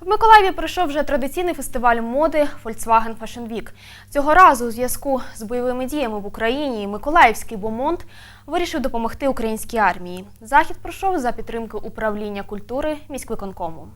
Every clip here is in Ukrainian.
В Миколаєві пройшов вже традиційний фестиваль моди Volkswagen Fashion Week. Цього разу у зв'язку з бойовими діями в Україні Миколаївський бомонд вирішив допомогти українській армії. Захід пройшов за підтримки управління культури міськвиконкому.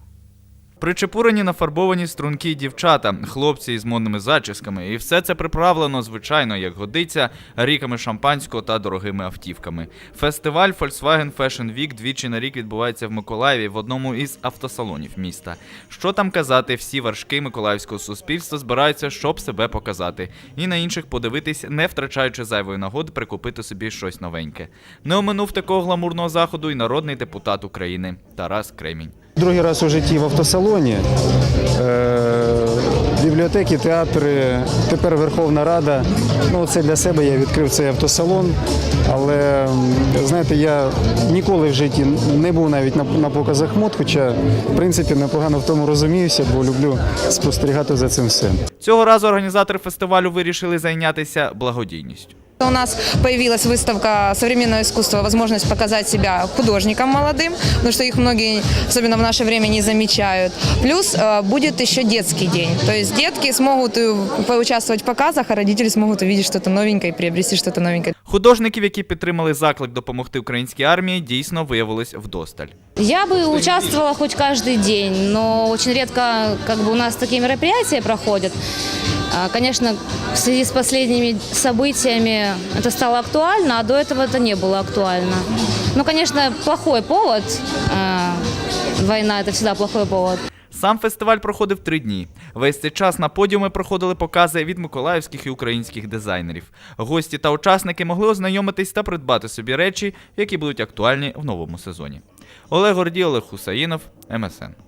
Причепурені нафарбовані струнки дівчата, хлопці із модними зачісками, і все це приправлено, звичайно, як годиться, ріками шампанського та дорогими автівками. Фестиваль Volkswagen Fashion Week двічі на рік відбувається в Миколаєві в одному із автосалонів міста. Що там казати, всі вершки миколаївського суспільства збираються, щоб себе показати, і на інших подивитись, не втрачаючи зайвої нагоди прикупити собі щось новеньке. Не оминув такого гламурного заходу і народний депутат України Тарас Кремінь. Другий раз у житті в автосалоні, е, бібліотеки, театри, тепер Верховна Рада. Ну, це для себе я відкрив цей автосалон. Але знаєте, я ніколи в житті не був навіть на, показах мод, хоча в принципі непогано в тому розуміюся, бо люблю спостерігати за цим всім. Цього разу організатори фестивалю вирішили зайнятися благодійністю. У нас появилась выставка современного искусства, возможность показать себя художникам молодым, потому что их многие, особенно в наше время, не замечают. Плюс э, будет еще детский день. То есть детки смогут э, поучаствовать в показах, а родители смогут увидеть что-то новенькое и приобрести что-то новенькое. Художників, які підтримали заклик допомогти українській армії, дійсно виявилось вдосталь. Я бы участвовала хоть каждый день, но очень редко как бы у нас такие мероприятия проходят. А, Конечно, в связи с последними событиями это стало актуально, а до этого это не было актуально. Ну, конечно, плохой повод. А, Война – это всегда плохой повод. Сам фестиваль проходив три дні. Весь цей час на подіуми проходили покази від миколаївських і українських дизайнерів. Гості та учасники могли ознайомитись та придбати собі речі, які будуть актуальні в новому сезоні. Олег Гордій, Олег Хусаїнов, МСН.